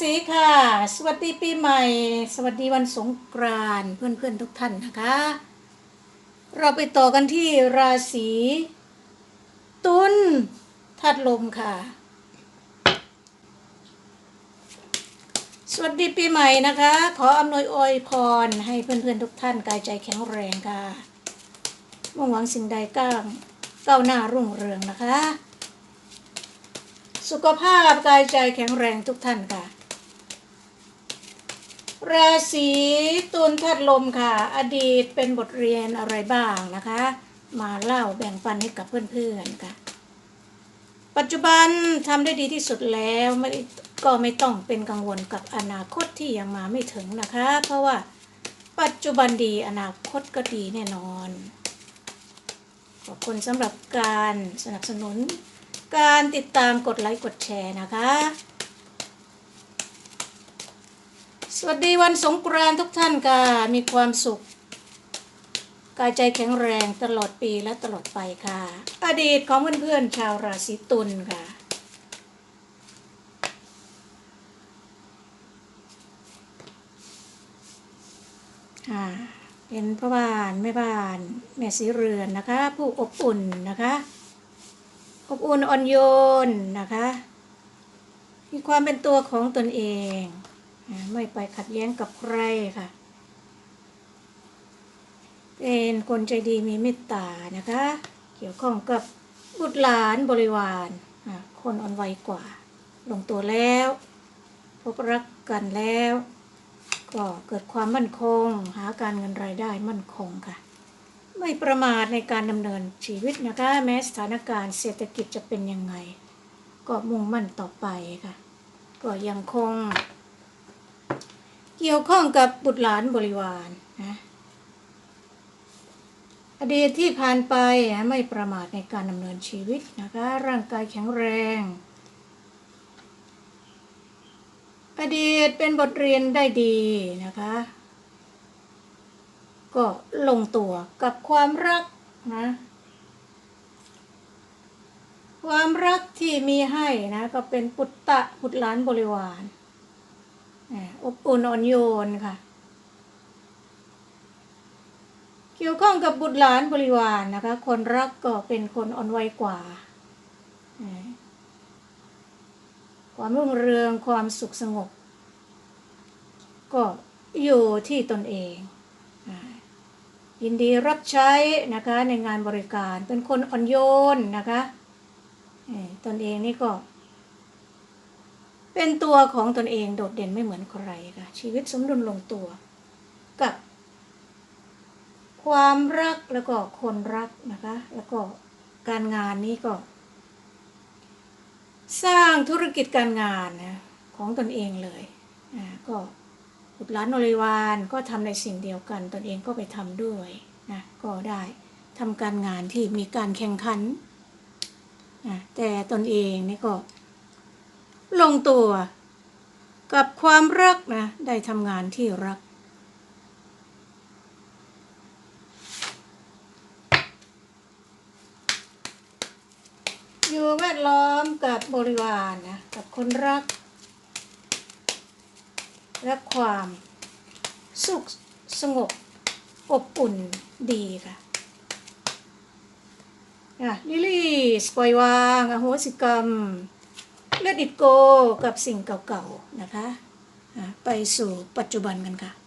ศีค่ะ สวัสดีปีใหม่ สวัสดีวันสงกรานต์เพื่อนๆทุกท่านนะคะ เราไปต่อกันที่ราศีตุลธาตุลมค่ะ สวัสดีปีใหม่นะคะ ขออำนวยอวยพรให้เพื่อนๆทุกท่านกายใจแข็งแรงค่ะมุ่งหวังสิ่งใดก้าวก้าวหน้ารุ่งเรืองนะคะ สุขภาพกายใจแข็งแรงทุกท่านค่ะ ราศีตุลธาตุลมค่ะ อดีตเป็นบทเรียนอะไรบ้างนะคะ มาเล่าแบ่งปันให้กับเพื่อนๆค่ะ ปัจจุบันทำได้ดีที่สุดแล้วไม่ก็ไม่ต้องเป็นกังวลกับอนาคตที่ยังมาไม่ถึงนะคะ เพราะว่าปัจจุบันดีอนาคตก็ดีแน่นอน ขอบคุณสำหรับการสนับสนุน การติดตามกดไลค์กดแชร์นะคะ สวัสดีวันสงกรานต์ทุกท่านค่ะมีความสุข กายใจแข็งแรงตลอดปีและตลอดไปค่ะ อดีตของเพื่อนๆชาวราศีตุลค่ะอ่าเป็นพ่อบ้านแม่บ้าน แม่สีเรือนนะคะ ผู้อบอุ่นนะคะ อบอุ่นอ่อนโยนนะคะ มีความเป็นตัวของตนเอง ไม่ไปขัดแย้งกับใครค่ะ เป็นคนใจดีมีเมตตานะคะ เกี่ยวข้องกับบุตรหลานบริวารคนอ่อนไหวกว่า ลงตัวแล้ว พบรักกันแล้ว ก็เกิดความมั่นคง หาการเงินรายได้มั่นคงค่ะ ไม่ประมาทในการดำเนินชีวิตนะคะ แม้สถานการณ์เศรษฐกิจจะเป็นยังไง ก็มุ่งมั่นต่อไปค่ะ ก็ยังคง เกี่ยวข้องกับบุตรหลานบริวารนะอดีตที่ผ่านไปไม่ประมาทในการดำเนินชีวิตนะคะ ร่างกายแข็งแรง อดีตเป็นบทเรียนได้ดีนะคะ ก็ลงตัวกับความรักนะ ความรักที่มีให้นะ ก็เป็นปุตตะบุตรหลานบริวารอ่อบอุ่นอ่อนโยนค่ะ เกี่ยวข้องกับบุตรหลานบริวารนะคะ คนรักก็เป็นคนอ่อนไหวกว่า ความรุ่งเรืองความสุขสงบ ก็อยู่ที่ตนเอง ยินดีรับใช้นะคะในงานบริการเป็นคนอ่อนโยนนะคะตนเองนี่ก็ เป็นตัวของตนเองโดดเด่นไม่เหมือนใครค่ะชีวิตสมดุลลงตัว กับ ความรักแล้วก็คนรักนะคะ แล้วก็การงานนี้ก็ สร้างธุรกิจการงานนะของตนเองเลยอ่าก็ บุตรหลานบริวารก็ทำในสิ่งเดียวกัน ตนเองก็ไปทำด้วยนะก็ได้ทำการงานที่มีการแข่งขันนะแต่ตนเองนี่ก็ ลงตัวกับความรักนะได้ทำงานที่รัก อยู่แวดล้อมกับบริวารนะกับคนรัก และความสุขสงบอบอุ่นดีค่ะอะลิลี่สปล่อยวางอโหสิกรรม เลือดอิดโกกับสิ่งเก่าๆนะคะอะไปสู่ปัจจุบันกันค่ะ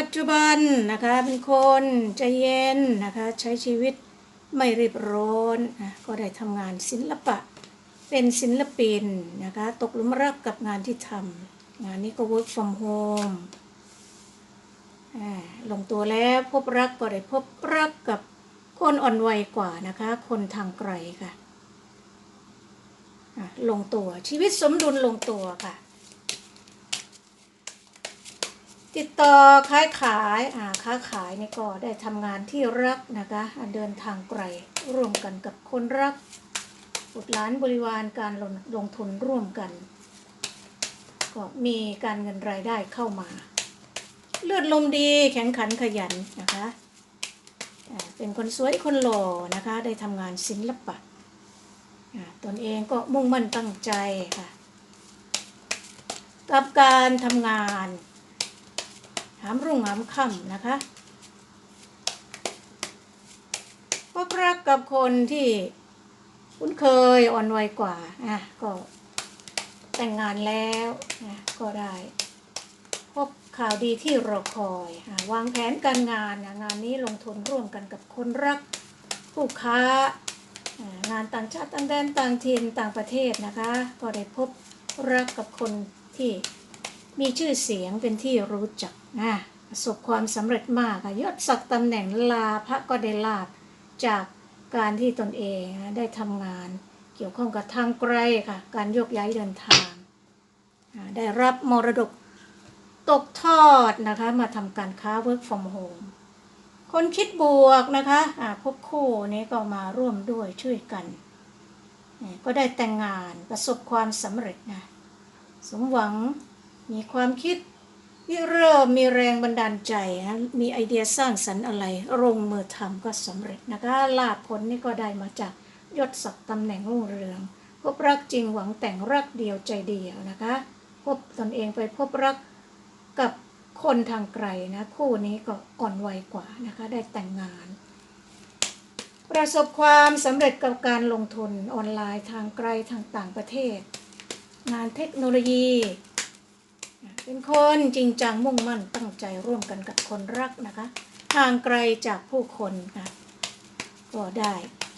ปัจจุบันนะคะเป็นคนใจเย็นนะคะใช้ชีวิตไม่รีบร้อนนะก็ได้ทำงานศิลปะ เป็นศิลปินนะคะตกหลุมรักกับงานที่ทำงานนี้ก็ work from home ลงตัวแล้วพบรักก็ได้พบรักกับคนอ่อนวัยกว่านะคะ คนทางไกลค่ะลงตัวชีวิตสมดุลลงตัวค่ะ ติดต่อค้าขายอ่าค้าขายนี่ก็ได้ทำงานที่รักนะคะเดินทางไกลร่วมกันกับคนรักบุตรหลานบริวารการลงลงทุนร่วมกัน ก็มีการเงินรายได้เข้ามา เลือดลมดีแข็งขันขยันนะคะเป็นคนสวยคนหล่อนะคะได้ทำงานศิลปะตนเองก็มุ่งมั่นตั้งใจค่ะกับการทำงาน หามรุ่งหามค่ำนะคะพบรักกับคนที่คุ้นเคยอ่อนวัยกว่าอะก็แต่งงานแล้วนะก็ได้ พบข่าวดีที่รอคอยอวางแผนการงานนะงานนี้ลงทุนร่วมกันกับคนรักผู้ค้างานต่างชาติต่างแดนต่างถิ่นต่างประเทศนะคะ ก็ได้พบรักกับคนที่ มีชื่อเสียงเป็นที่รู้จักนะประสบความสำเร็จมากค่ะยศศักดิ์ตำแหน่งลาพระก็ได้ลาบจากการที่ตนเองได้ทำงาน เกี่ยวข้องกับทางไกลค่ะ การโยกย้ายเดินทาง ได้รับมรดกตกทอดนะคะ มาทำการค้า work from home คนคิดบวกนะคะอ่าพบคู่นี้ก็มาร่วมด้วยช่วยกัน ก็ได้แต่งงานประสบความสำเร็จนะ สมหวัง มีความคิดมีเริ่มมีแรงบันดาลใจนะมีไอเดียสร้างสรรค์อะไรลงมือทำก็สำเร็จนะคะลาภผลนี่ก็ได้มาจากยศศักดิ์ตำแหน่งรุ่งเรือง พบรักจริงหวังแต่งรักเดียวใจเดียวนะคะ พบตนเองไปพบรักกับคนทางไกลนะคู่นี้ก็อ่อนวัยกว่านะคะได้แต่งงาน ประสบความสำเร็จกับการลงทุนออนไลน์ทางไกลทางต่างประเทศ งานเทคโนโลยี เป็นคนจริงจังมุ่งมั่นตั้งใจร่วมกันกับคนรักนะคะห่างไกลจากผู้คนค่ะก็ได้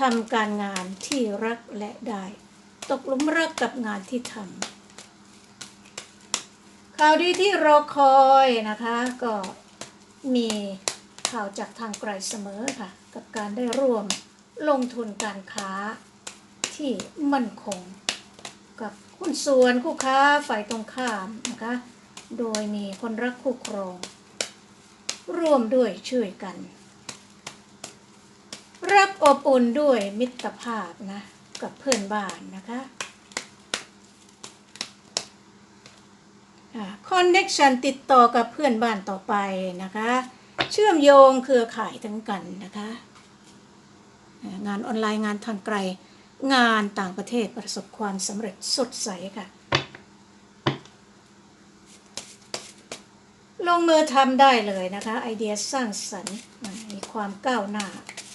ทำการงานที่รักและได้ ตกลุมรักกับงานที่ทำข่าวดีที่รอคอยนะคะก็มีข่าวจากทางไกลเสมอค่ะ กับการได้ร่วมลงทุนการค้าที่มั่นคง กับหุ้นส่วนคู่ค้าฝ่ายตรงข้ามนะคะ โดยมีคนรักคู่ครอง ร่วมด้วยช่วยกัน รักอบอุ่นด้วยมิตรภาพนะ กับเพื่อนบ้านนะคะคอนเน็กชันติดต่อกับเพื่อนบ้านต่อไปนะคะ เชื่อมโยงเครือข่ายทั้งกันนะคะ งานออนไลน์งานทางไกล งานต่างประเทศประสบความสำเร็จสดใสค่ะ ลงมือทำได้เลยนะคะ ไอเดียสร้างสรรค์มีความก้าวหน้า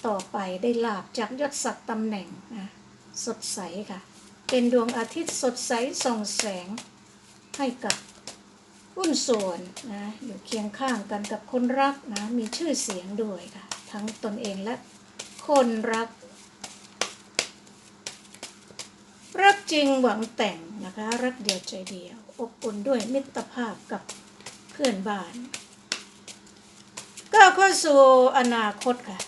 ต่อไปได้ลาบจากยศศักดิ์ตำแหน่งอ่าสดใสค่ะ เป็นดวงอาทิตย์สดใสส่องแสงให้กับหุ้นส่วนนะอยู่เคียงข้างกันกับคนรักนะมีชื่อเสียงด้วยค่ะ ทั้งตนเองและคนรัก รักจริงหวังแต่งนะคะ รักเดียวใจเดียว อบอุ่นด้วยมิตรภาพกับ พื่อนบ้านก้าวเข้าสู่อนาคตค่ะ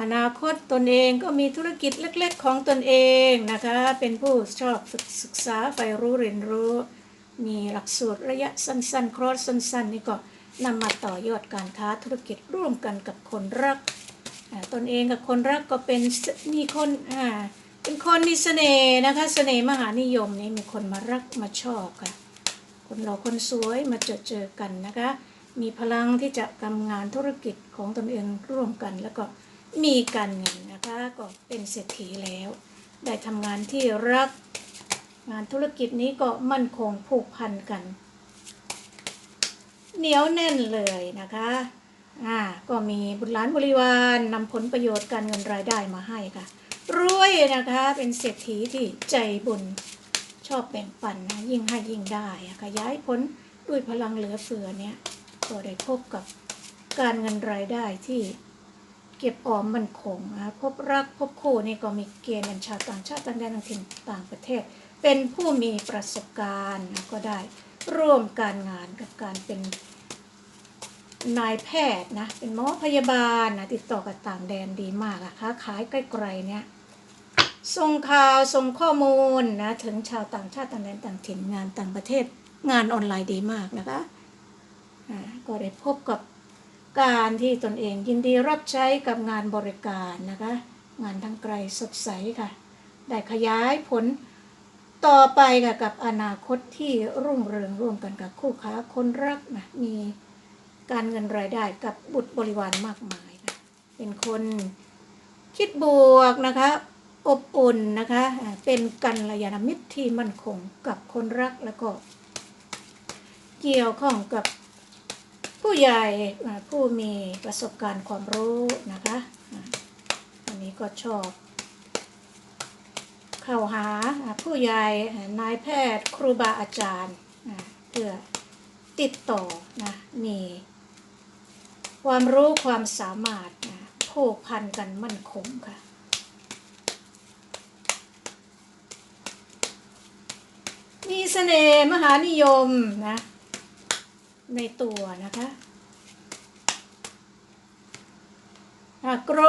อนาคตตนเองก็มีธุรกิจเล็กๆของตนเองนะคะ เป็นผู้ชอบฝึกศึกษาใฝ่รู้เรียนรู้ มีหลักสูตรระยะสั้นๆ ครอสสั้น ๆ นี่ก็นำมาต่อยอดการค้าธุรกิจร่วมกันกับคนรักตนเองกับคนรักก็เป็นมีคนอ่า เป็นคนมีเสน่ห์นะคะ เสน่ห์มหานิยมนี่มีคนมารักมาชอบค่ะ คนหล่อคนสวยมาเจอเจอกันนะคะ มีพลังที่จะทำงานธุรกิจของตนเองร่วมกัน แล้วก็มีการเงินนะคะก็เป็นเศรษฐีแล้ว ได้ทำงานที่รัก งานธุรกิจนี้ก็มั่นคงผูกพันกัน เหนียวแน่นเลยนะคะอ่าก็มีบุตรหลานบริวารนำผลประโยชน์การเงินรายได้มาให้ค่ะ รวยนะคะ เป็นเศรษฐีที่ใจบุญชอบแบ่งปันนะยิ่งให้ยิ่งได้ขยายผลด้วยพลังเหลือเฟือเนี่ยก็ได้พบกับการเงินรายได้ที่เก็บออมมันคงนะพบรักพบคู่นี่ก็มีเกณฑ์เป็นชาวต่างชาติต่างแดนต่างถิ่นต่างประเทศ เป็นผู้มีประสบการณ์ก็ได้ร่วมการงานกับการเป็นนายแพทย์นะเป็นหมอพยาบาลนะติดต่อกับต่างแดนดีมากอะค้าขายใกล้ๆเนี่ย ส่งข่าวส่งข้อมูลนะถึงชาวต่างชาติต่างแดนต่างถิ่นงานต่างประเทศงานออนไลน์ดีมากนะคะก็ได้พบกับการที่ตนเองยินดีรับใช้กับงานบริการนะคะ งานทางไกลสดใสค่ะ ได้ขยายผลต่อไปค่ะกับอนาคตที่รุ่งเรืองร่วมกันกับคู่ค้าคนรักนะมีการเงินรายได้กับบุตรบริวารมากมายค่ะเป็นคนคิดบวกนะคะ อบอุ่นนะคะ เป็นกัลยาณมิตรที่มั่นคงกับคนรักแล้วก็ เกี่ยวข้องกับผู้ใหญ่ผู้มีประสบการณ์ความรู้นะคะ อันนี้ก็ชอบ เข้าหาผู้ใหญ่นายแพทย์ครูบาอาจารย์ เพื่อติดต่อนะมีความรู้ความสามารถผูกพันกันมั่นคงค่ะ มีเสน่ห์มหานิยมนะ ในตัวนะคะโกร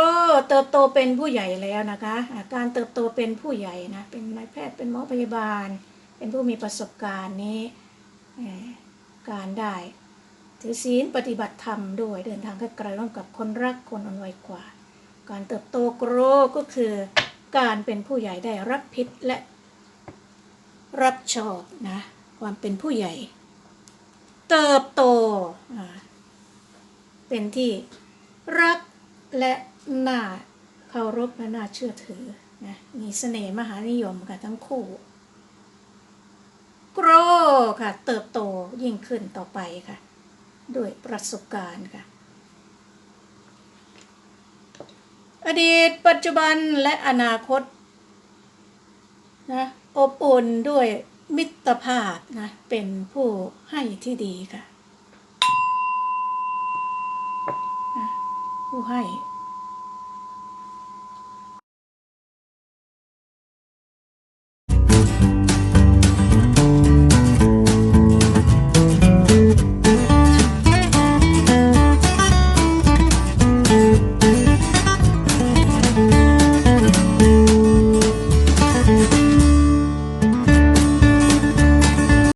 เติบโตเป็นผู้ใหญ่แล้วนะคะะการเติบโตเป็นผู้ใหญ่นะ เป็นนายแพทย์เป็นหมอพยาบาล เป็นผู้มีประสบการณ์นี้ การได้ ถือศีลปฏิบัติธรรมด้วยเดินทางไกลๆร่วมกับคนรักคนอ่อนไหวกว่า การเติบโตโกรก็คือการเป็นผู้ใหญ่ได้รับผิดและ รับชอบนะความเป็นผู้ใหญ่ เติบโต เป็นที่รักและน่าเคารพและน่าเชื่อถือนะมีเสน่ห์มหานิยมค่ะทั้งคู่โกรค่ะ เติบโตยิ่งขึ้นต่อไปค่ะ ด้วยประสบการณ์ค่ะ อดีตปัจจุบันและอนาคตนะ อบอุ่นด้วยมิตรภาพนะ เป็นผู้ให้ที่ดีค่ะ ผู้ให้